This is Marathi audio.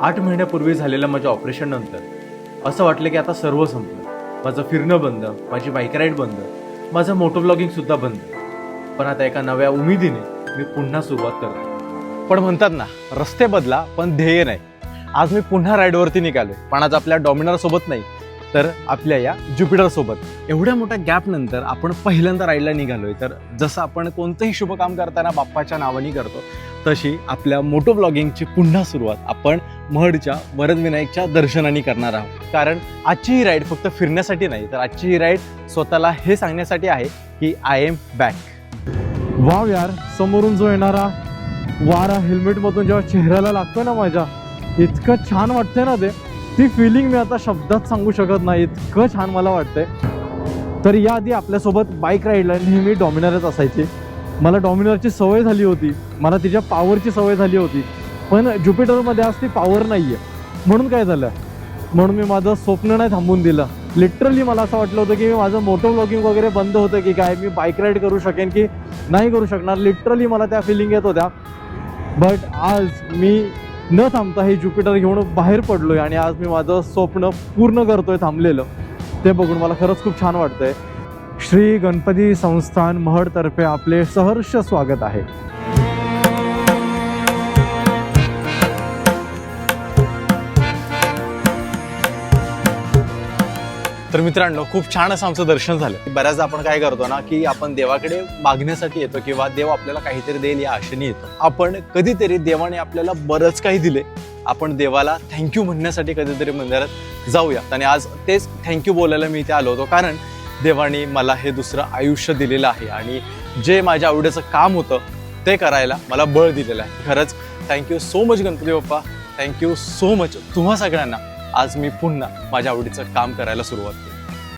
आठ महिन्यापूर्वी झालेल्या माझ्या ऑपरेशन नंतर असं वाटलं की आता सर्व संपलं. माझं फिरणं बंद माझी बाईक राईड बंद माझं मोटो ब्लॉगिंगसुद्धा बंद. पण आता एका नव्या उमेदीने मी पुन्हा सुरुवात करतो पण म्हणतात ना रस्ते बदला पण ध्येय नाही. आज मी पुन्हा राईडवरती निघालोय पण आज आपल्या डॉमिनरसोबत नाही तर आपल्या या ज्युपिटरसोबत एवढ्या मोठ्या गॅप नंतर आपण पहिल्यांदा राईडला निघालोय. तर जसं आपण कोणतंही शुभकाम करताना बाप्पाच्या नावाने करतो तशी आपल्या मोटो ब्लॉगिंगची पुन्हा सुरुवात. आपण महडच्या वरदविनायकच्या दर्शनाने करणार आहोत. कारण आजची ही राईड फक्त फिरण्यासाठी नाही तर आजची ही राईड स्वतःला हे सांगण्यासाठी आहे की आय एम बॅक वाव यार समोरून जो येणारा वारा हेल्मेटमधून जेव्हा चेहऱ्याला लागतो ना माझ्या इतकं छान वाटतंय ना ते. ती फिलिंग मी आता शब्दात सांगू शकत नाही इतकं छान मला वाटतंय. तर याआधी आपल्यासोबत बाईक राईडला नेहमी डॉमिनरच असायची. मला डॉमिनरची सवय झाली होती. मला तिच्या पॉवरची सवय झाली होती. पण ज्युपिटरमध्ये आज ती पॉवर नाही आहे म्हणून काय झालं? म्हणून मी माझं स्वप्न नाही थांबून दिलं. लिटरली मला असं वाटलं होतं की मी माझं मोटो ब्लॉगिंग वगैरे बंद होतं की काय? मी बाईक राईड करू शकेन की नाही करू शकणार? लिटरली मला त्या फिलिंग येत होत्या. बट आज मी न थांबता हे ज्युपिटर घेऊन बाहेर पडलोय आणि आज मी माझं स्वप्न पूर्ण करतोय थांबलेलं. ते बघून मला खरंच खूप छान वाटतंय. श्री गणपती संस्थान महडतर्फे आपले सहर्ष स्वागत आहे. तर मित्रांनो खूप छान असं आमचं दर्शन झालं. बऱ्याचदा आपण काय करतो ना की आपण देवाकडे मागण्यासाठी येतो किंवा देव आपल्याला काहीतरी देईल या आशेने येतो. आपण कधीतरी देवाने आपल्याला बरंच काही दिले. आपण देवाला थँक्यू म्हणण्यासाठी कधीतरी मंदिरात जाऊया. आणि आज तेच थँक्यू बोलायला मी इथे आलो होतो. कारण देवाने मला हे दुसरं आयुष्य दिलेलं आहे आणि जे माझ्या आवडीचं काम होतं ते करायला मला बळ दिलेलं आहे. खरंच thank you so much Ganpati Bappa. Thank you so much तुम्हा सगळ्यांना आज मी पुन्हा माझ्या आवडीचं काम करायला सुरुवात